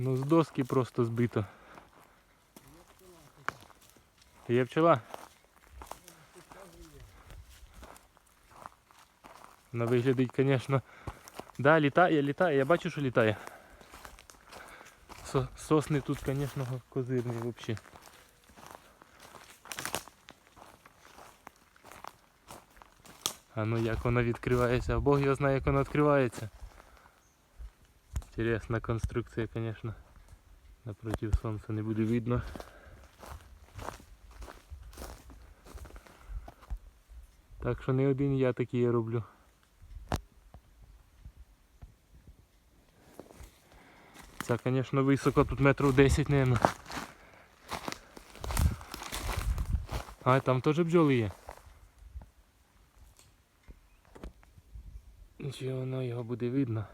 Ну з доски просто збито. Є пчела? Вона виглядить, звісно. Да, літає, літає, я бачу, що літає. Сосни тут, звісно, козирні взагалі. А ну як вона відкривається, Бог його знає, як вона відкривається. Інтересна конструкція, звісно. Напротив сонця не буде видно. Так що не один я такі роблю. Це, звісно, високо, тут метрів 10, мабуть. А, там теж бджоли є. Чи воно його буде видно?